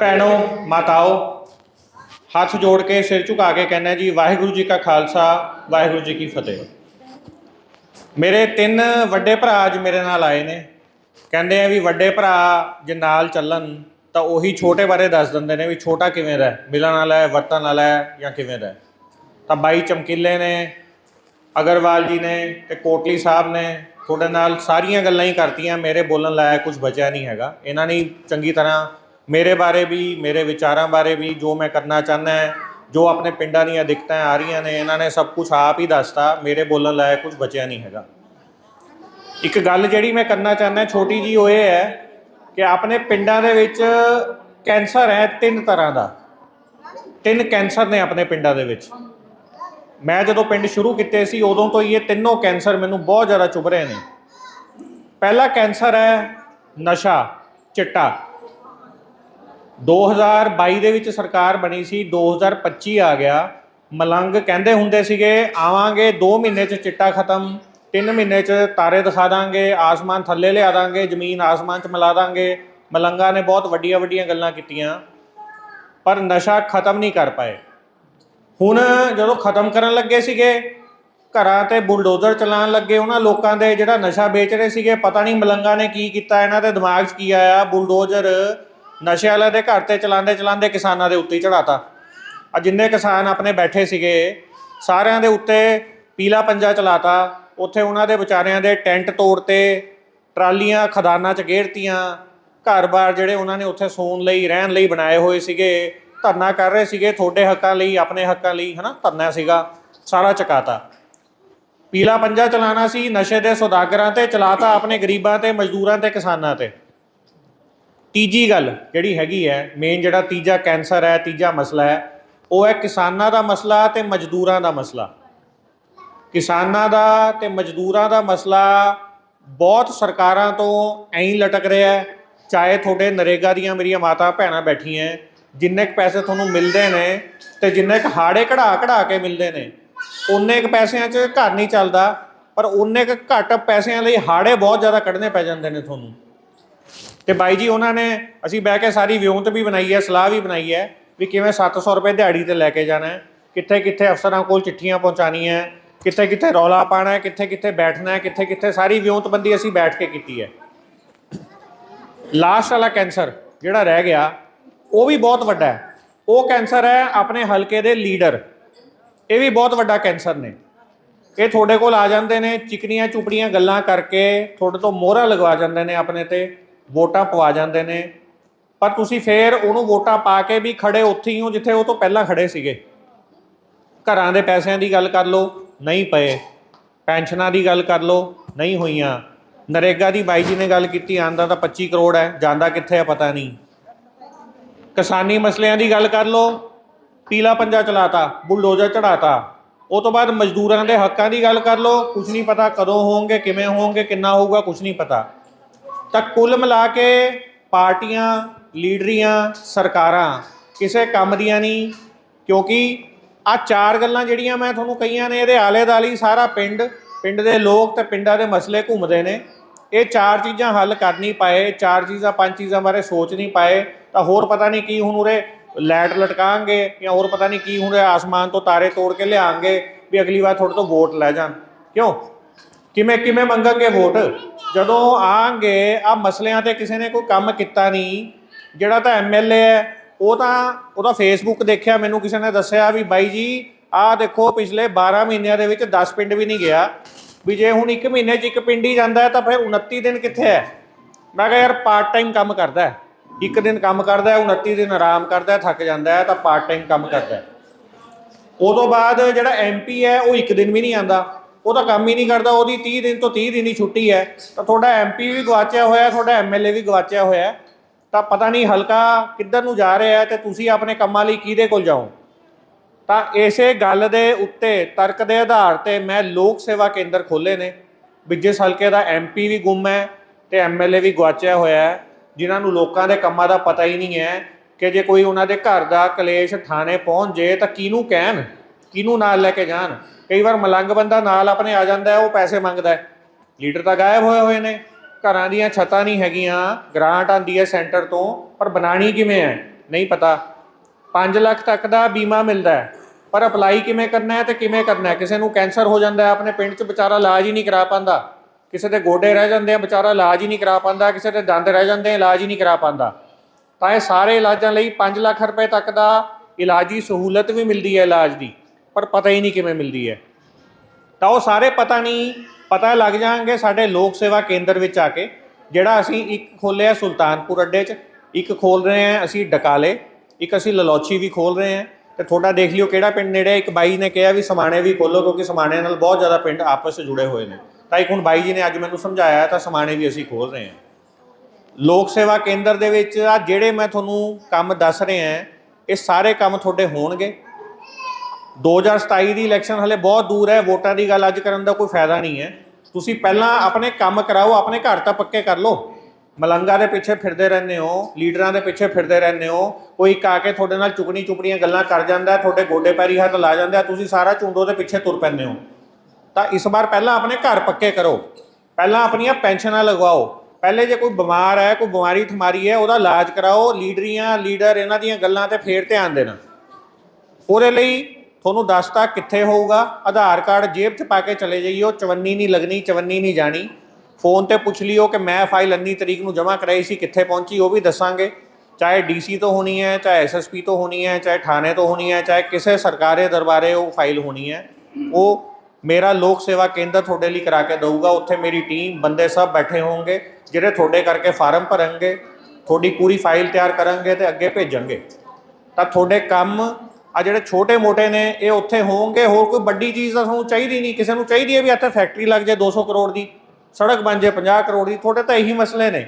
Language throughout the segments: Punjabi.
ਭੈਣੋ, ਮਾਤਾਓ, ਹੱਥ ਜੋੜ ਕੇ ਸਿਰ ਝੁਕਾ ਕੇ ਕਹਿੰਦਾ ਜੀ, ਵਾਹਿਗੁਰੂ ਜੀ ਕਾ ਖਾਲਸਾ, ਵਾਹਿਗੁਰੂ ਜੀ ਕੀ ਫਤਿਹ। ਮੇਰੇ ਤਿੰਨ ਵੱਡੇ ਭਰਾ ਅੱਜ ਮੇਰੇ ਨਾਲ ਆਏ ਨੇ। ਕਹਿੰਦੇ ਆ ਵੀ ਵੱਡੇ ਭਰਾ ਜੇ ਨਾਲ ਚੱਲਣ, ਤਾਂ ਉਹੀ ਛੋਟੇ ਬਾਰੇ ਦੱਸ ਦਿੰਦੇ ਨੇ ਵੀ ਛੋਟਾ ਕਿਵੇਂ ਦਾ ਮਿਲਣ ਵਾਲਾ ਹੈ, ਵਰਤਣ ਵਾਲਾ ਹੈ ਜਾਂ ਕਿਵੇਂ ਦਾ ਤਾਂ ਬਾਈ ਚਮਕੀਲੇ ਨੇ, ਅਗਰਵਾਲ ਜੀ ਨੇ ਤੇ ਕੋਟਲੀ ਸਾਹਿਬ ਨੇ, ਤੁਹਾਡੇ ਨਾਲ ਸਾਰੀਆਂ ਗੱਲਾਂ ਹੀ ਕਰਤੀਆਂ, ਮੇਰੇ ਬੋਲਣ ਲਾਇਆ ਕੁਝ ਬਚਿਆ ਨਹੀਂ ਹੈਗਾ। ਇਹਨਾਂ ਨੇ ਚੰਗੀ ਤਰ੍ਹਾਂ ਮੇਰੇ ਬਾਰੇ ਵੀ, ਮੇਰੇ ਵਿਚਾਰਾਂ ਬਾਰੇ ਵੀ, ਜੋ ਮੈਂ ਕਰਨਾ ਚਾਹੁੰਦਾ ਹੈ, ਜੋ ਆਪਣੇ ਪਿੰਡਾਂ ਦੀਆਂ ਦਿੱਕਤਾਂ ਆ ਰਹੀਆਂ ਨੇ, ਇਹਨਾਂ ਨੇ ਸਭ ਕੁਝ ਆਪ ਹੀ ਦੱਸਤਾ, ਮੇਰੇ ਬੋਲਣ ਲਾਇਕ ਕੁਝ ਬਚਿਆ ਨਹੀਂ ਹੈਗਾ। ਇੱਕ ਗੱਲ ਜਿਹੜੀ ਮੈਂ ਕਰਨਾ ਚਾਹੁੰਦਾ, ਛੋਟੀ ਜੀ ਉਹ ਇਹ ਹੈ ਕਿ ਆਪਣੇ ਪਿੰਡਾਂ ਦੇ ਵਿੱਚ ਕੈਂਸਰ ਹੈ ਤਿੰਨ ਤਰ੍ਹਾਂ ਦਾ। ਤਿੰਨ ਕੈਂਸਰ ਨੇ ਆਪਣੇ ਪਿੰਡਾਂ ਦੇ ਵਿੱਚ। ਮੈਂ ਜਦੋਂ ਪਿੰਡ ਸ਼ੁਰੂ ਕੀਤੇ ਸੀ, ਉਦੋਂ ਤੋਂ ਹੀ ਇਹ ਤਿੰਨੋਂ ਕੈਂਸਰ ਮੈਨੂੰ ਬਹੁਤ ਜ਼ਿਆਦਾ ਚੁਭ ਰਹੇ ਨੇ। ਪਹਿਲਾ ਕੈਂਸਰ ਹੈ ਨਸ਼ਾ, ਚਿੱਟਾ। 2022 ਦੇ ਵਿੱਚ ਸਰਕਾਰ ਬਣੀ ਸੀ 2025 ਆ ਗਿਆ। ਮਲੰਗ ਕਹਿੰਦੇ ਹੁੰਦੇ ਸੀਗੇ, ਆਵਾਂਗੇ 2 ਮਹੀਨੇ 'ਚ ਚਿੱਟਾ ਖਤਮ 3 ਮਹੀਨੇ 'ਚ ਤਾਰੇ ਦਿਖਾ ਦਾਂਗੇ, ਆਸਮਾਨ ਥੱਲੇ ਲਿਆ ਦਾਂਗੇ, ਜ਼ਮੀਨ ਆਸਮਾਨ 'ਚ ਮਿਲਾ ਦਾਂਗੇ। ਮਲੰਗਾ ਨੇ ਬਹੁਤ ਵੱਡੀਆਂ ਵੱਡੀਆਂ ਗੱਲਾਂ ਕੀਤੀਆਂ, ਪਰ ਨਸ਼ਾ ਖਤਮ ਨਹੀਂ ਕਰ ਪਾਏ। ਹੁਣ ਜਦੋਂ ਖਤਮ ਕਰਨ ਲੱਗੇ ਸੀਗੇ, ਘਰਾਂ ਤੇ ਬੁਲਡੋਜ਼ਰ ਚਲਾਉਣ ਲੱਗੇ, ਉਹਨਾਂ ਲੋਕਾਂ ਦੇ ਜਿਹੜਾ ਨਸ਼ਾ ਵੇਚ ਰਹੇ ਸੀਗੇ, ਪਤਾ ਨਹੀਂ ਮਲੰਗਾ ਨੇ ਕੀ ਕੀਤਾ, ਇਹਨਾਂ ਦੇ ਦਿਮਾਗ 'ਚ ਕੀ ਆਇਆ, ਬੁਲਡੋਜ਼ਰ ਨਸ਼ੇ ਵਾਲੇ ਦੇ ਘਰ ਤੇ ਚਲਾਉਂਦੇ ਚਲਾਉਂਦੇ ਕਿਸਾਨਾਂ ਦੇ ਉੱਤੇ ਚੜਾਤਾ ਆ ਜਿੰਨੇ ਕਿਸਾਨ ਆਪਣੇ ਬੈਠੇ ਸੀਗੇ, ਸਾਰਿਆਂ ਦੇ ਉੱਤੇ ਪੀਲਾ ਪੰਜਾ ਚਲਾਤਾ। ਉੱਥੇ ਉਹਨਾਂ ਦੇ ਵਿਚਾਰਿਆਂ ਦੇ ਟੈਂਟ ਤੋੜਤੇ, ਟਰਾਲੀਆਂ, ਖਦਾਨਾਂ 'ਚ ਗੇਰਤੀਆਂ। ਘਰ-ਬਾਰ ਜਿਹੜੇ ਉਹਨਾਂ ਨੇ ਉੱਥੇ ਸੌਣ ਲਈ, ਰਹਿਣ ਲਈ ਬਣਾਏ ਹੋਏ ਸੀਗੇ, ਧਰਨਾ ਕਰ ਰਹੇ ਸੀਗੇ, ਤੁਹਾਡੇ ਹੱਕਾਂ ਲਈ, ਆਪਣੇ ਹੱਕਾਂ ਲਈ, ਹਨਾ, ਧਰਨਾ ਸੀਗਾ, ਸਾਰਾ ਚਕਾਤਾ। ਪੀਲਾ ਪੰਜਾ ਚਲਾਣਾ ਸੀ, ਨਸ਼ੇ ਦੇ ਸੌਦਾਗਰਾਂ ਤੇ ਚਲਾਤਾ, ਆਪਣੇ ਗਰੀਬਾਂ ਤੇ, ਮਜ਼ਦੂਰਾਂ ਤੇ, ਕਿਸਾਨਾਂ ਤੇ। ਤੀਜੀ ਗੱਲ ਜਿਹੜੀ ਹੈਗੀ ਹੈ ਮੇਨ ਜਿਹੜਾ ਤੀਜਾ ਕੈਂਸਰ ਹੈ, ਤੀਜਾ ਮਸਲਾ ਹੈ, ਉਹ ਹੈ ਕਿਸਾਨਾਂ ਦਾ ਮਸਲਾ ਤੇ ਮਜ਼ਦੂਰਾਂ ਦਾ ਮਸਲਾ। ਕਿਸਾਨਾਂ ਦਾ ਤੇ ਮਜ਼ਦੂਰਾਂ ਦਾ ਮਸਲਾ ਬਹੁਤ ਸਰਕਾਰਾਂ ਤੋਂ ਐਂ ਲਟਕ ਰਿਹਾ ਹੈ, ਚਾਹੇ ਤੁਹਾਡੇ ਨਰੇਗਾ ਦੀਆਂ ਮੇਰੀਆਂ ਮਾਤਾ ਭੈਣਾਂ ਬੈਠੀਆਂ ਜਿੰਨੇ ਕੁ ਪੈਸੇ ਤੁਹਾਨੂੰ ਮਿਲਦੇ ਨੇ ਤੇ ਜਿੰਨੇ ਕੁ ਹਾੜੇ ਕਢਾ ਕਢਾ ਕੇ ਮਿਲਦੇ ਨੇ ਉਨੇ ਕੁ ਪੈਸਿਆਂ 'ਚ ਘਰ ਨਹੀਂ ਚੱਲਦਾ, ਪਰ ਉਨੇ ਕੁ ਘੱਟ ਪੈਸਿਆਂ ਲਈ ਹਾੜੇ ਬਹੁਤ ਜ਼ਿਆਦਾ ਕੱਢਣੇ ਪੈ ਜਾਂਦੇ ਨੇ ਤੁਹਾਨੂੰ। ਤੇ ਬਾਈ ਜੀ, ਉਹਨਾਂ ਨੇ ਅਸੀਂ ਬਹਿ ਕੇ ਸਾਰੀ ਵਿਉਂਤ ਵੀ ਬਣਾਈ ਹੈ, ਸਲਾਹ ਵੀ ਬਣਾਈ ਹੈ ਵੀ ਕਿਵੇਂ 700 ਰੁਪਏ ਦਿਹਾੜੀ ਤੇ ਲੈ ਕੇ ਜਾਣਾ ਹੈ, ਕਿੱਥੇ ਕਿੱਥੇ ਅਫਸਰਾਂ ਕੋਲ ਚਿੱਠੀਆਂ ਪਹੁੰਚਾਣੀਆਂ ਹੈ, ਕਿੱਥੇ ਕਿੱਥੇ ਰੌਲਾ ਪਾਣਾ ਹੈ, ਕਿੱਥੇ ਕਿੱਥੇ ਬੈਠਣਾ ਹੈ, ਕਿੱਥੇ ਕਿੱਥੇ ਸਾਰੀ ਵਿਉਂਤਬੰਦੀ ਅਸੀਂ ਬੈਠ ਕੇ ਕੀਤੀ ਹੈ। ਲਾਸਟ ਵਾਲਾ ਕੈਂਸਰ ਜਿਹੜਾ ਰਹਿ ਗਿਆ, ਉਹ ਵੀ ਬਹੁਤ ਵੱਡਾ ਹੈ। ਉਹ ਕੈਂਸਰ ਹੈ ਆਪਣੇ ਹਲਕੇ ਦੇ ਲੀਡਰ। ਇਹ ਵੀ ਬਹੁਤ ਵੱਡਾ ਕੈਂਸਰ ਨੇ। ਇਹ ਤੁਹਾਡੇ ਕੋਲ ਆ ਜਾਂਦੇ ਨੇ, ਚਿਕਨੀਆਂ ਚੁਪੜੀਆਂ ਗੱਲਾਂ ਕਰਕੇ ਤੁਹਾਡੇ ਤੋਂ ਮੋਹਰਾ ਲਗਵਾ ਜਾਂਦੇ ਨੇ ਆਪਣੇ ਤੇ। ਵੋਟਾਂ ਪਵਾ ਜਾਂਦੇ ਨੇ। ਪਰ ਤੁਸੀਂ ਫੇਰ ਉਹਨੂੰ ਵੋਟਾਂ ਪਾ ਕੇ ਵੀ ਖੜੇ ਉੱਥੇ ਹੀ ਹੋ ਜਿੱਥੇ ਉਹ ਤੋਂ ਪਹਿਲਾਂ ਖੜੇ ਸੀਗੇ। ਘਰਾਂ ਦੇ ਪੈਸਿਆਂ ਦੀ ਗੱਲ ਕਰ ਲਓ, ਨਹੀਂ ਪਏ। ਪੈਨਸ਼ਨਾਂ ਦੀ ਗੱਲ ਕਰ ਲਓ, ਨਹੀਂ ਹੋਈਆਂ। ਨਰੇਗਾ ਦੀ ਬਾਈ ਜੀ ਨੇ ਗੱਲ ਕੀਤੀ ਆਂਦਾ ਤਾਂ 25 ਕਰੋੜ ਹੈ, ਜਾਂਦਾ ਕਿੱਥੇ ਹੈ ਪਤਾ ਨਹੀਂ। ਕਿਸਾਨੀ ਮਸਲਿਆਂ ਦੀ ਗੱਲ ਕਰ ਲਓ, ਪੀਲਾ ਪੰਜਾ ਚਲਾਤਾ, ਬੁਲਡੋਜ਼ਰ ਚੜਾਤਾ ਉਹ ਤੋਂ ਬਾਅਦ ਮਜ਼ਦੂਰਾਂ ਦੇ ਹੱਕਾਂ ਦੀ ਗੱਲ ਕਰ ਲਓ ਕੁਝ ਨਹੀਂ ਪਤਾ ਕਦੋਂ ਹੋਣਗੇ, ਕਿਵੇਂ ਹੋਣਗੇ, ਕਿੰਨਾ ਹੋਊਗਾ ਕੁਝ ਨਹੀਂ ਪਤਾ। ਤਾਂ ਕੁੱਲ ਮਿਲਾ ਕੇ ਪਾਰਟੀਆਂ, ਲੀਡਰੀਆਂ, ਸਰਕਾਰਾਂ ਕਿਸੇ ਕੰਮ ਦੀਆਂ ਨਹੀਂ, ਕਿਉਂਕਿ ਆ ਚਾਰ ਗੱਲਾਂ ਜਿਹੜੀਆਂ ਮੈਂ ਤੁਹਾਨੂੰ ਕਹੀਆਂ ਨੇ, ਇਹਦੇ ਆਲੇ ਦਾਲੀ ਸਾਰਾ ਪਿੰਡ ਪਿੰਡ ਦੇ ਲੋਕ ਤੇ ਪਿੰਡਾਂ ਦੇ ਮਸਲੇ ਘੁੰਮਦੇ ਨੇ। ਇਹ ਚਾਰ ਚੀਜ਼ਾਂ ਹੱਲ ਕਰ ਨਹੀਂ ਪਾਏ, ਚਾਰ ਚੀਜ਼ਾਂ, ਪੰਜ ਚੀਜ਼ਾਂ ਬਾਰੇ ਸੋਚ ਨਹੀਂ ਪਾਏ, ਤਾਂ ਹੋਰ ਪਤਾ ਨਹੀਂ ਕੀ ਹੁਣ ਉਰੇ ਲੈਟ ਲਟਕਾਣਗੇ ਜਾਂ ਹੋਰ ਪਤਾ ਨਹੀਂ ਕੀ ਹੁਣ ਆਸਮਾਨ ਤੋਂ ਤਾਰੇ ਤੋੜ ਕੇ ਲਿਆਣਗੇ ਵੀ ਅਗਲੀ ਵਾਰ ਤੁਹਾਡੇ ਤੋਂ ਵੋਟ ਲੈ ਜਾਣ। ਕਿਉਂ? ਕਿਵੇਂ ਕਿਵੇਂ ਮੰਗਾਂਗੇ ਵੋਟ? ਜਦੋਂ ਆਣਗੇ, ਆ ਮਸਲਿਆਂ ਤੇ ਕਿਸੇ ਨੇ ਕੋਈ ਕੰਮ ਕੀਤਾ ਨਹੀਂ, ਜਿਹੜਾ ਤਾਂ ਐਮਐਲਏ ਹੈ, ਉਹ ਤਾਂ ਉਹਦਾ ਫੇਸਬੁੱਕ ਦੇਖਿਆ, ਮੈਨੂੰ ਕਿਸੇ ਨੇ ਦੱਸਿਆ ਵੀ ਬਾਈ ਜੀ, ਆਹ ਦੇਖੋ ਪਿਛਲੇ 12 ਮਹੀਨਿਆਂ ਦੇ ਵਿੱਚ 10 ਪਿੰਡ ਵੀ ਨਹੀਂ ਗਿਆ। ਵੀ ਜੇ ਹੁਣ ਇੱਕ ਮਹੀਨੇ 'ਚ ਇੱਕ ਪਿੰਡ ਹੀ ਜਾਂਦਾ ਤਾਂ ਫਿਰ 29 ਦਿਨ ਕਿੱਥੇ ਹੈ? ਮੈਂ ਕਿਹਾ ਯਾਰ ਪਾਰਟ ਟਾਈਮ ਕੰਮ ਕਰਦਾ ਹੈ। ਇੱਕ ਦਿਨ ਕੰਮ ਕਰਦਾ ਹੈ 29 ਦਿਨ ਆਰਾਮ ਕਰਦਾ ਹੈ, ਥੱਕ ਜਾਂਦਾ ਹੈ, ਤਾਂ ਪਾਰਟ ਟਾਈਮ ਕੰਮ ਕਰਦਾ ਹੈ। ਉਹ ਤੋਂ ਬਾਅਦ ਜਿਹੜਾ ਐਮਪੀ ਹੈ, ਉਹ ਇੱਕ ਦਿਨ ਵੀ ਨਹੀਂ ਆਂਦਾ ਉਹ ਤਾਂ ਕੰਮ ਹੀ ਨਹੀਂ ਕਰਦਾ, ਉਹਦੀ 30 ਦਿਨ ਤੋਂ 30 ਦਿਨ ਦੀ ਛੁੱਟੀ ਹੈ। ਤਾਂ ਤੁਹਾਡਾ ਐਮਪੀ ਵੀ ਗਵਾਚਿਆ ਹੋਇਆ, ਤੁਹਾਡਾ ਐਮਐਲਏ ਵੀ ਗਵਾਚਿਆ ਹੋਇਆ ਤਾਂ ਪਤਾ ਨਹੀਂ ਹਲਕਾ ਕਿੱਧਰ ਨੂੰ ਜਾ ਰਿਹਾ ਹੈ ਤੇ ਤੁਸੀਂ ਆਪਣੇ ਕੰਮਾਂ ਲਈ ਕਿਹਦੇ ਕੋਲ ਜਾਓ। ਤਾਂ ਇਸੇ ਗੱਲ ਦੇ ਉੱਤੇ ਤਰਕ ਦੇ ਆਧਾਰ ਤੇ ਮੈਂ ਲੋਕ ਸੇਵਾ ਕੇਂਦਰ ਖੋਲੇ ਨੇ। ਵੀ ਜਿਸ ਹਲਕੇ ਦਾ ਐਮਪੀ ਵੀ ਗੁੰਮ ਹੈ ਤੇ ਐਮਐਲਏ ਵੀ ਗਵਾਚਿਆ ਹੋਇਆ ਹੈ, ਜਿਨ੍ਹਾਂ ਨੂੰ ਲੋਕਾਂ ਦੇ ਕੰਮਾਂ ਦਾ ਪਤਾ ਹੀ ਨਹੀਂ ਹੈ ਕਿ ਜੇ ਕੋਈ ਉਹਨਾਂ ਦੇ ਘਰ ਦਾ ਕਲੇਸ਼ ਥਾਣੇ ਪਹੁੰਚ ਜੇ ਤਾਂ ਕਿਹਨੂੰ ਕਹਿਣ, ਕਿਹਨੂੰ ਨਾਲ ਲੈ ਕੇ ਜਾਣ। ਕਈ ਵਾਰ ਮਲੰਗ ਬੰਦਾ ਨਾਲ ਆਪਣੇ ਆ ਜਾਂਦਾ ਉਹ ਪੈਸੇ ਮੰਗਦਾ ਲੀਡਰ ਤਾਂ ਗਾਇਬ ਹੋਏ ਹੋਏ ਨੇ। ਘਰਾਂ ਦੀਆਂ ਛੱਤਾਂ ਨਹੀਂ ਹੈਗੀਆਂ, ਗ੍ਰਾਂਟ ਆਂਦੀ ਹੈ ਸੈਂਟਰ ਤੋਂ, ਪਰ ਬਣਾਣੀ ਕਿਵੇਂ ਹੈ? ਨਹੀਂ ਪਤਾ। 5 ਲੱਖ ਤੱਕ ਦਾ ਬੀਮਾ ਮਿਲਦਾ ਹੈ, ਪਰ ਅਪਲਾਈ ਕਿਵੇਂ ਕਰਨਾ ਹੈ ਤੇ ਕਿਵੇਂ ਕਰਨਾ ਹੈ? ਕਿਸੇ ਨੂੰ ਕੈਂਸਰ ਹੋ ਜਾਂਦਾ ਹੈ, ਆਪਣੇ ਪਿੰਡ 'ਚ ਵਿਚਾਰਾ ਇਲਾਜ ਹੀ ਨਹੀਂ ਕਰਾ ਪਾਉਂਦਾ। ਕਿਸੇ ਦੇ ਗੋਡੇ ਰਹਿ ਜਾਂਦੇ ਆ, ਵਿਚਾਰਾ ਇਲਾਜ ਹੀ ਨਹੀਂ ਕਰਾ ਪਾਉਂਦਾ। ਕਿਸੇ ਦੇ ਦੰਦ ਰਹਿ ਜਾਂਦੇ ਆ, ਇਲਾਜ ਹੀ ਨਹੀਂ ਕਰਾ ਪਾਉਂਦਾ। ਤਾਂ ਇਹ ਸਾਰੇ ਇਲਾਜਾਂ ਲਈ 5 ਲੱਖ ਰੁਪਏ ਤੱਕ ਦਾ ਇਲਾਜੀ ਸਹੂਲਤ ਵੀ ਮਿਲਦੀ ਹੈ ਇਲਾਜ ਦੀ। ਪਰ ਪਤਾ ਹੀ ਨਹੀਂ ਕਿਵੇਂ ਮਿਲਦੀ ਹੈ। ਤਾਂ ਉਹ ਸਾਰੇ ਪਤਾ ਨਹੀਂ, ਪਤਾ ਲੱਗ ਜਾਣਗੇ ਸਾਡੇ ਲੋਕ ਸੇਵਾ ਕੇਂਦਰ ਵਿੱਚ ਆ ਕੇ, ਜਿਹੜਾ ਅਸੀਂ ਇੱਕ ਖੋਲ੍ਹਿਆ ਸੁਲਤਾਨਪੁਰ ਅੱਡੇ 'ਚ, ਇੱਕ ਖੋਲ ਰਹੇ ਹਾਂ ਅਸੀਂ ਡਕਾਲੇ, ਇੱਕ ਅਸੀਂ ਲਲੋਚੀ ਵੀ ਖੋਲ ਰਹੇ ਹਾਂ। ਤੇ ਤੁਹਾਡਾ ਦੇਖ ਲਿਓ ਕਿਹੜਾ ਪਿੰਡ ਨੇੜੇ ਇੱਕ ਬਾਈ ਨੇ ਕਿਹਾ ਵੀ ਸਮਾਣੇ ਵੀ ਖੋਲੋ ਕਿਉਂਕਿ ਸਮਾਣੇ ਨਾਲ ਬਹੁਤ ਜ਼ਿਆਦਾ ਪਿੰਡ ਆਪਸ 'ਚ ਜੁੜੇ ਹੋਏ ਨੇ। ਤਾਂ ਇੱਕ ਹੁਣ ਬਾਈ ਜੀ ਨੇ ਅੱਜ ਮੈਨੂੰ ਸਮਝਾਇਆ ਤਾਂ ਸਮਾਣੇ ਵੀ ਅਸੀਂ ਖੋਲ ਰਹੇ ਹਾਂ। ਲੋਕ ਸੇਵਾ ਕੇਂਦਰ ਦੇ ਵਿੱਚ ਆ ਜਿਹੜੇ ਮੈਂ ਤੁਹਾਨੂੰ ਕੰਮ ਦੱਸ ਰਿਹਾ, ਇਹ ਸਾਰੇ ਕੰਮ ਤੁਹਾਡੇ ਹੋਣਗੇ। 2027 ਦੀ ਇਲੈਕਸ਼ਨ ਹਲੇ ਬਹੁਤ ਦੂਰ ਹੈ, ਵੋਟਾਂ ਦੀ ਗੱਲ ਅੱਜ ਕਰਨ ਦਾ ਕੋਈ ਫਾਇਦਾ ਨਹੀਂ ਹੈ। ਤੁਸੀਂ ਪਹਿਲਾਂ ਆਪਣੇ ਕੰਮ ਕਰਾਓ, ਆਪਣੇ ਘਰ ਤਾਂ ਪੱਕੇ ਕਰ ਲਓ। ਮਲੰਗਾ ਦੇ ਪਿੱਛੇ ਫਿਰਦੇ ਰਹਿੰਦੇ ਹੋ, ਲੀਡਰਾਂ ਦੇ ਪਿੱਛੇ ਫਿਰਦੇ ਰਹਿੰਦੇ ਹੋ, ਕੋਈ ਇੱਕ ਆ ਕੇ ਤੁਹਾਡੇ ਨਾਲ ਚੁਗਣੀ ਚੁਪੜੀਆਂ ਗੱਲਾਂ ਕਰ ਜਾਂਦਾ ਤੁਹਾਡੇ ਗੋਡੇ ਪੈਰੀ ਹੱਥ ਲਾ ਜਾਂਦਾ ਤੁਸੀਂ ਸਾਰਾ ਝੁੰਡੋ ਦੇ ਪਿੱਛੇ ਤੁਰ ਪੈਂਦੇ ਹੋ। ਤਾਂ ਇਸ ਵਾਰ ਪਹਿਲਾਂ ਆਪਣੇ ਘਰ ਪੱਕੇ ਕਰੋ। ਪਹਿਲਾਂ ਆਪਣੀਆਂ ਪੈਨਸ਼ਨਾਂ ਲਗਵਾਓ। ਪਹਿਲੇ ਜੇ ਕੋਈ ਬਿਮਾਰ ਹੈ, ਕੋਈ ਬਿਮਾਰੀ ਠਮਾਰੀ ਹੈ, ਉਹਦਾ ਇਲਾਜ ਕਰਾਓ, ਲੀਡਰੀਆਂ, ਲੀਡਰ, ਇਹਨਾਂ ਦੀਆਂ ਗੱਲਾਂ ਤੇ ਫੇਰ ਧਿਆਨ ਦੇਣਾ। ਉਹਦੇ ਲਈ ਤੁਹਾਨੂੰ ਦੱਸਤਾ ਕਿੱਥੇ ਹੋਊਗਾ? ਆਧਾਰ ਕਾਰਡ ਜੇਬ 'ਚ ਪਾ ਕੇ ਚਲੇ ਜਾਈਓ, ਚਵੰਨੀ ਨਹੀਂ ਲੱਗਣੀ, ਚਵੰਨੀ ਨਹੀਂ ਜਾਣੀ। ਫੋਨ ਤੇ ਪੁੱਛ ਲਿਓ ਕਿ ਮੈਂ ਫਾਈਲ ਇੰਨੀ ਤਰੀਕ ਨੂੰ ਜਮ੍ਹਾਂ ਕਰਾਈ ਸੀ, ਕਿੱਥੇ ਪਹੁੰਚੀ, ਉਹ ਵੀ ਦੱਸਾਂਗੇ। ਚਾਹੇ ਡੀਸੀ ਤੋਂ ਹੋਣੀ ਹੈ, ਚਾਹੇ ਐਸਐਸਪੀ ਤੋਂ ਹੋਣੀ ਹੈ, ਚਾਹੇ ਥਾਣੇ ਤੋਂ ਹੋਣੀ ਹੈ, ਚਾਹੇ ਕਿਸੇ ਸਰਕਾਰੀ ਦਰਬਾਰੇ ਉਹ ਫਾਈਲ ਹੋਣੀ ਹੈ। ਉਹ ਮੇਰਾ ਲੋਕ ਸੇਵਾ ਕੇਂਦਰ ਤੁਹਾਡੇ ਲਈ ਕਰਾ ਕੇ ਦਊਗਾ। ਉੱਥੇ ਮੇਰੀ ਟੀਮ, ਬੰਦੇ ਸਭ ਬੈਠੇ ਹੋਣਗੇ, ਜਿਹੜੇ ਤੁਹਾਡੇ ਕਰਕੇ ਫਾਰਮ ਭਰਨਗੇ, ਤੁਹਾਡੀ ਪੂਰੀ ਫਾਈਲ ਤਿਆਰ ਕਰਨਗੇ ਤੇ ਅੱਗੇ ਭੇਜਣਗੇ। ਤਾਂ ਤੁਹਾਡੇ ਕੰਮ ਆ ਜਿਹੜੇ ਛੋਟੇ-ਮੋਟੇ ਨੇ, ਇਹ ਉੱਥੇ ਹੋਣਗੇ, ਹੋਰ ਕੋਈ ਵੱਡੀ ਚੀਜ਼ ਤਾਂ ਤੁਹਾਨੂੰ ਚਾਹੀਦੀ ਨਹੀਂ, ਕਿਸੇ ਨੂੰ ਚਾਹੀਦੀ ਹੈ ਵੀ ਇੱਥੇ ਫੈਕਟਰੀ ਲੱਗ ਜਾਏ 200 ਕਰੋੜ ਦੀ, ਸੜਕ ਬਣ ਜਾਏ 50 ਕਰੋੜ ਦੀ, ਤੁਹਾਡੇ ਤਾਂ ਇਹੀ ਮਸਲੇ ਨੇ।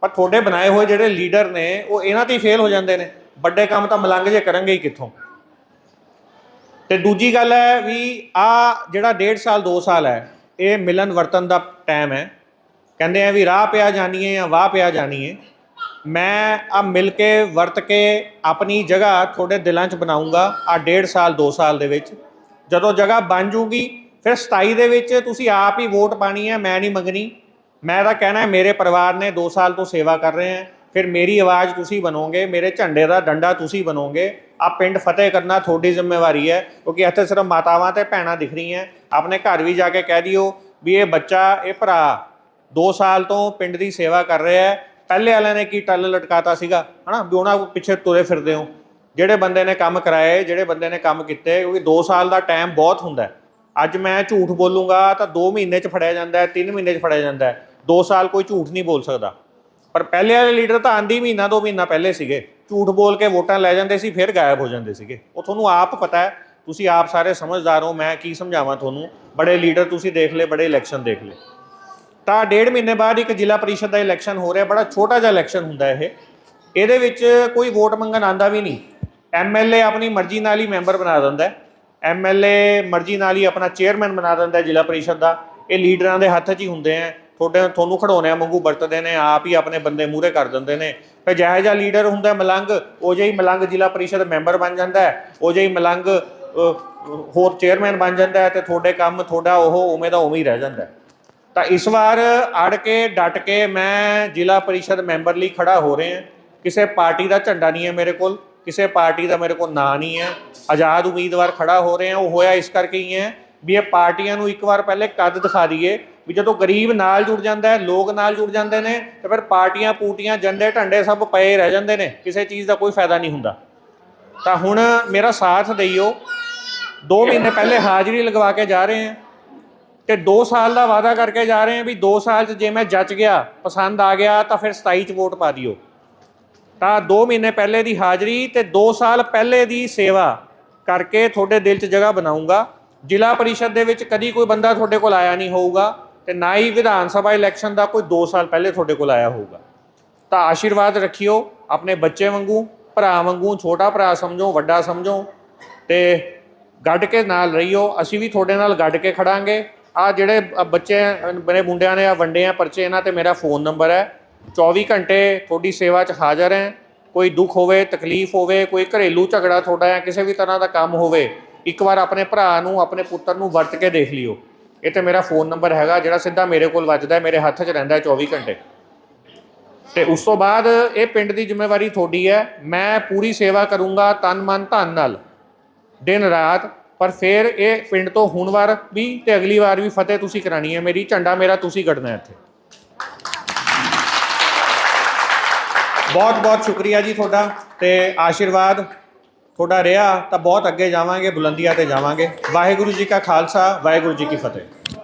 ਪਰ ਤੁਹਾਡੇ ਬਣਾਏ ਹੋਏ ਜਿਹੜੇ ਲੀਡਰ ਨੇ, ਉਹ ਇਹਨਾਂ ਤੇ ਹੀ ਫੇਲ ਹੋ ਜਾਂਦੇ ਨੇ। ਵੱਡੇ ਕੰਮ ਤਾਂ ਮਲੰਗ ਜੇ ਕਰਨਗੇ ਹੀ ਕਿੱਥੋਂ। ਤੇ ਦੂਜੀ ਗੱਲ ਹੈ ਵੀ ਆ ਜਿਹੜਾ 1.5 ਸਾਲ 2 ਸਾਲ ਹੈ, ਇਹ ਮਿਲਨ ਵਰਤਨ ਦਾ ਟਾਈਮ ਹੈ। ਕਹਿੰਦੇ ਆ ਵੀ ਰਾਹ ਪਿਆ ਜਾਣੀਏ ਜਾਂ ਵਾਹ ਪਿਆ ਜਾਣੀਏ ਮੈਂ ਆ ਮਿਲ ਕੇ ਵਰਤ ਕੇ ਆਪਣੀ ਜਗ੍ਹਾ ਤੁਹਾਡੇ ਦਿਲਾਂ 'ਚ ਬਣਾਉਂਗਾ, ਆ ਡੇਢ ਸਾਲ 2 ਸਾਲ ਦੇ ਵਿੱਚ। ਜਦੋਂ ਜਗ੍ਹਾ ਬਣ ਜੂਗੀ, ਫਿਰ 27 ਦੇ ਵਿੱਚ ਤੁਸੀਂ ਆਪ ਹੀ ਵੋਟ ਪਾਣੀ ਹੈ, ਮੈਂ ਨਹੀਂ ਮੰਗਣੀ। ਮੈਂ ਤਾਂ ਕਹਿਣਾ ਮੇਰੇ ਪਰਿਵਾਰ ਨੇ 2 ਸਾਲ ਤੋਂ ਸੇਵਾ ਕਰ ਰਹੇ ਹੈ, ਫਿਰ ਮੇਰੀ ਆਵਾਜ਼ ਤੁਸੀਂ ਬਣੋਗੇ, ਮੇਰੇ ਝੰਡੇ ਦਾ ਡੰਡਾ ਤੁਸੀਂ ਬਣੋਗੇ। ਆ ਪਿੰਡ ਫਤਿਹ ਕਰਨਾ ਤੁਹਾਡੀ ਜ਼ਿੰਮੇਵਾਰੀ ਹੈ, ਕਿਉਂਕਿ ਇੱਥੇ ਸਿਰਫ ਮਾਤਾਵਾਂ ਤੇ ਭੈਣਾਂ ਦਿਖ ਰਹੀਆਂ। ਆਪਣੇ ਘਰ ਵੀ ਜਾ ਕੇ ਕਹਿ ਦਿਓ ਵੀ ਇਹ ਬੱਚਾ, ਇਹ ਭਰਾ 2 ਸਾਲ ਤੋਂ ਪਿੰਡ ਦੀ ਸੇਵਾ ਕਰ ਰਿਹਾ ਹੈ ਪਹਿਲੇ ਵਾਲਿਆਂ ਨੇ ਕੀ ਟੱਲ ਲਟਕਾਤਾ ਸੀਗਾ, ਹਨਾ, ਵੀ ਉਹਨਾਂ ਪਿੱਛੇ ਤੁਰੇ ਫਿਰਦੇ ਹੋ। ਜਿਹੜੇ ਬੰਦੇ ਨੇ ਕੰਮ ਕਰਾਏ, ਜਿਹੜੇ ਬੰਦੇ ਨੇ ਕੰਮ ਕੀਤੇ, ਕਿਉਂਕਿ 2 ਸਾਲ ਦਾ ਟਾਈਮ ਬਹੁਤ ਹੁੰਦਾ ਅੱਜ ਮੈਂ ਝੂਠ ਬੋਲੂੰਗਾ ਤਾਂ 2 ਮਹੀਨੇ 'ਚ ਫੜਿਆ ਜਾਂਦਾ ਹੈ 3 ਮਹੀਨੇ 'ਚ ਫੜਿਆ ਜਾਂਦਾ ਹੈ। 2 ਸਾਲ ਕੋਈ ਝੂਠ ਨਹੀਂ ਬੋਲ ਸਕਦਾ। ਪਰ ਪਹਿਲੇ ਵਾਲੇ ਲੀਡਰ ਤਾਂ ਆਂਦੀ ਮਹੀਨਾ 2 ਮਹੀਨਾ ਪਹਿਲੇ ਸੀਗੇ। ਝੂਠ ਬੋਲ ਕੇ ਵੋਟਾਂ ਲੈ ਜਾਂਦੇ ਸੀ, ਫਿਰ ਗਾਇਬ ਹੋ ਜਾਂਦੇ ਸੀਗੇ। ਉਹ ਤੁਹਾਨੂੰ ਆਪ ਪਤਾ ਹੈ, ਤੁਸੀਂ ਆਪ ਸਾਰੇ ਸਮਝਦਾਰ ਹੋ, ਮੈਂ ਕੀ ਸਮਝਾਵਾਂ ਤੁਹਾਨੂੰ? ਬੜੇ ਲੀਡਰ ਤੁਸੀਂ ਦੇਖ ਲਏ, ਬੜੇ ਇਲੈਕਸ਼ਨ ਦੇਖ ਲਏ। ਤਾਂ ਡੇਢ ਮਹੀਨੇ ਬਾਅਦ ਇੱਕ ਜ਼ਿਲ੍ਹਾ ਪਰਿਸ਼ਦ ਦਾ ਇਲੈਕਸ਼ਨ ਹੋ ਰਿਹਾ, ਬੜਾ ਛੋਟਾ ਜਿਹਾ ਇਲੈਕਸ਼ਨ ਹੁੰਦਾ ਇਹ। ਇਹਦੇ ਵਿੱਚ ਕੋਈ ਵੋਟ ਮੰਗਣ ਆਂਦਾ ਵੀ ਨਹੀਂ। ਐਮਐਲਏ ਆਪਣੀ ਮਰਜ਼ੀ ਨਾਲ ਹੀ ਮੈਂਬਰ ਬਣਾ ਦਿੰਦਾ ਹੈ। ਐਮਐਲਏ ਮਰਜ਼ੀ ਨਾਲ ਹੀ ਆਪਣਾ ਚੇਅਰਮੈਨ ਬਣਾ ਦਿੰਦਾ ਜ਼ਿਲ੍ਹਾ ਪਰਿਸ਼ਦ ਦਾ। ਇਹ ਲੀਡਰਾਂ ਦੇ ਹੱਥ 'ਚ ਹੀ ਹੁੰਦੇ ਆ ਤੁਹਾਡੇ ਤੁਹਾਨੂੰ ਖੜਾਉਣਿਆਂ ਵਾਂਗੂ ਵਰਤਦੇ ਨੇ, ਆਪ ਹੀ ਆਪਣੇ ਬੰਦੇ ਮੂਹਰੇ ਕਰ ਦਿੰਦੇ ਨੇ। ਫਿਰ ਜਿਹੋ ਜਿਹਾ ਲੀਡਰ ਹੁੰਦਾ ਹੈ ਮਲੰਗ, ਉਹ ਜਿਹੀ ਹੀ ਮਲੰਗ ਜ਼ਿਲ੍ਹਾ ਪਰਿਸ਼ਦ ਮੈਂਬਰ ਬਣ ਜਾਂਦਾ ਹੈ। ਉਹ ਜਿਹੀ ਹੀ ਮਲੰਗ ਹੋਰ ਚੇਅਰਮੈਨ ਬਣ ਜਾਂਦਾ ਹੈ ਤੇ ਤੁਹਾਡੇ ਕੰਮ, ਤੁਹਾਡਾ ਉਹ ਉਵੇਂ ਦਾ ਉਵੇਂ ਹੀ ਰਹਿ ਜਾਂਦਾ ਹੈ। ਤਾਂ ਇਸ ਵਾਰ ਅੜ ਕੇ, ਡਟ ਕੇ ਮੈਂ ਜ਼ਿਲ੍ਹਾ ਪਰਿਸ਼ਦ ਮੈਂਬਰ ਲਈ ਖੜਾ ਹੋ ਰਿਹਾ ਕਿਸੇ ਪਾਰਟੀ ਦਾ ਝੰਡਾ ਨਹੀਂ ਹੈ ਮੇਰੇ ਕੋਲ, ਕਿਸੇ ਪਾਰਟੀ ਦਾ ਮੇਰੇ ਕੋਲ ਨਾਂ ਨਹੀਂ ਹੈ। ਆਜ਼ਾਦ ਉਮੀਦਵਾਰ ਖੜਾ ਹੋ ਰਿਹਾ ਉਹ ਹੋਇਆ ਇਸ ਕਰਕੇ ਹੀ ਹੈ ਵੀ ਇਹ ਪਾਰਟੀਆਂ ਨੂੰ ਇੱਕ ਵਾਰ ਪਹਿਲੇ ਕੱਦ ਦਿਖਾ ਦਈਏ ਵੀ ਜਦੋਂ ਗਰੀਬ ਨਾਲ ਜੁੜ ਜਾਂਦਾ ਹੈ, ਲੋਕ ਨਾਲ ਜੁੜ ਜਾਂਦੇ ਨੇ, ਤੇ ਫਿਰ ਪਾਰਟੀਆਂ ਪੂਟੀਆਂ ਜੰਡੇ ਢੰਡੇ ਸਭ ਪਏ ਰਹਿ ਜਾਂਦੇ ਨੇ, ਕਿਸੇ ਚੀਜ਼ ਦਾ ਕੋਈ ਫਾਇਦਾ ਨਹੀਂ ਹੁੰਦਾ। ਤਾਂ ਹੁਣ ਮੇਰਾ ਸਾਥ ਦਈਓ 2 ਮਹੀਨੇ ਪਹਿਲੇ ਹਾਜ਼ਰੀ ਲਗਵਾ ਕੇ ਜਾ ਰਹੇ ਹਾਂ। ਤੇ 2 ਸਾਲ ਦਾ ਵਾਅਦਾ ਕਰਕੇ ਜਾ ਰਹੇ ਹਾਂ ਵੀ 2 ਸਾਲ 'ਚ ਜੇ ਮੈਂ ਜੱਜ ਗਿਆ, ਪਸੰਦ ਆ ਗਿਆ ਤਾਂ ਫਿਰ 27 'ਚ ਵੋਟ ਪਾ ਦਿਓ। ਤਾਂ 2 ਮਹੀਨੇ ਪਹਿਲੇ ਦੀ ਹਾਜ਼ਰੀ ਤੇ 2 ਸਾਲ ਪਹਿਲੇ ਦੀ ਸੇਵਾ ਕਰਕੇ ਤੁਹਾਡੇ ਦਿਲ 'ਚ ਜਗ੍ਹਾ ਬਣਾਉਂਗਾ। ਜ਼ਿਲ੍ਹਾ ਪਰਿਸ਼ਦ ਦੇ ਵਿੱਚ ਕਦੀ ਕੋਈ ਬੰਦਾ ਤੁਹਾਡੇ ਕੋਲ ਆਇਆ ਨਹੀਂ ਹੋਊਗਾ ਤੇ ਨਾ ਹੀ ਵਿਧਾਨ ਸਭਾ ਇਲੈਕਸ਼ਨ ਦਾ ਕੋਈ 2 ਸਾਲ ਪਹਿਲੇ ਤੁਹਾਡੇ ਕੋਲ ਆਇਆ ਹੋਊਗਾ। ਤਾਂ ਆਸ਼ੀਰਵਾਦ ਰੱਖਿਓ ਆਪਣੇ ਬੱਚੇ ਵਾਂਗੂ ਭਰਾ ਵਾਂਗੂ, ਛੋਟਾ ਭਰਾ ਸਮਝੋ, ਵੱਡਾ ਸਮਝੋ ਤੇ ਗੱਡ ਕੇ ਨਾਲ ਰਹੀਓ। ਅਸੀਂ ਵੀ ਤੁਹਾਡੇ ਨਾਲ ਗੱਡ ਕੇ ਖੜਾਂਗੇ। ਆ ਜਿਹੜੇ ਬੱਚੇ ਅ, ਮੇਰੇ ਮੁੰਡਿਆਂ ਨੇ ਆ ਵੰਡੇ ਆ ਪਰਚੇ ਇਹਨਾਂ ਤੇ ਮੇਰਾ ਫੋਨ ਨੰਬਰ ਹੈ। 24 ਘੰਟੇ ਤੁਹਾਡੀ ਸੇਵਾ 'ਚ ਹਾਜ਼ਰ ਹੈ। ਕੋਈ ਦੁੱਖ ਹੋਵੇ ਤਕਲੀਫ ਹੋਵੇ ਕੋਈ ਘਰੇਲੂ ਝਗੜਾ ਤੁਹਾਡਾ ਜਾਂ ਕਿਸੇ ਵੀ ਤਰ੍ਹਾਂ ਦਾ ਕੰਮ ਹੋਵੇ ਇੱਕ ਵਾਰ ਆਪਣੇ ਭਰਾ ਨੂੰ ਆਪਣੇ ਪੁੱਤਰ ਨੂੰ ਵਰਤ ਕੇ ਦੇਖ ਲਿਓ। ਇਹ ਤੇ ਮੇਰਾ ਫੋਨ ਨੰਬਰ ਹੈਗਾ ਜਿਹੜਾ ਸਿੱਧਾ ਮੇਰੇ ਕੋਲ ਵੱਜਦਾ ਮੇਰੇ ਹੱਥ 'ਚ ਰਹਿੰਦਾ ਹੈ 24 ਘੰਟੇ। ਤੇ ਉਸ ਤੋਂ ਬਾਅਦ ਇਹ ਪਿੰਡ ਦੀ ਜ਼ਿੰਮੇਵਾਰੀ ਤੁਹਾਡੀ ਹੈ। ਮੈਂ ਪੂਰੀ ਸੇਵਾ ਕਰੂੰਗਾ ਤਨ ਮਨ ਧਨ ਨਾਲ। ਦਿਨ ਰਾਤ ਪਰ ਫਿਰ ਇਹ ਪਿੰਡ ਤੋਂ ਹੁਣ ਵਾਰ ਵੀ ਤੇ ਅਗਲੀ ਵਾਰ ਵੀ ਫਤਿਹ ਤੁਸੀਂ ਕਰਾਣੀ ਹੈ, ਮੇਰੀ ਝੰਡਾ ਮੇਰਾ ਤੁਸੀਂ ਕੱਢਣਾ ਇੱਥੇ। ਬਹੁਤ ਬਹੁਤ ਸ਼ੁਕਰੀਆ ਜੀ ਤੁਹਾਡਾ ਤੇ ਆਸ਼ੀਰਵਾਦ। ਤੁਹਾਡਾ ਰਿਹਾ ਤਾਂ ਬਹੁਤ ਅੱਗੇ ਜਾਵਾਂਗੇ, ਬੁਲੰਦੀਆਂ ਤੇ ਜਾਵਾਂਗੇ। ਵਾਹਿਗੁਰੂ ਜੀ ਕਾ ਖਾਲਸਾ, ਵਾਹਿਗੁਰੂ ਜੀ ਕੀ ਫਤਿਹ।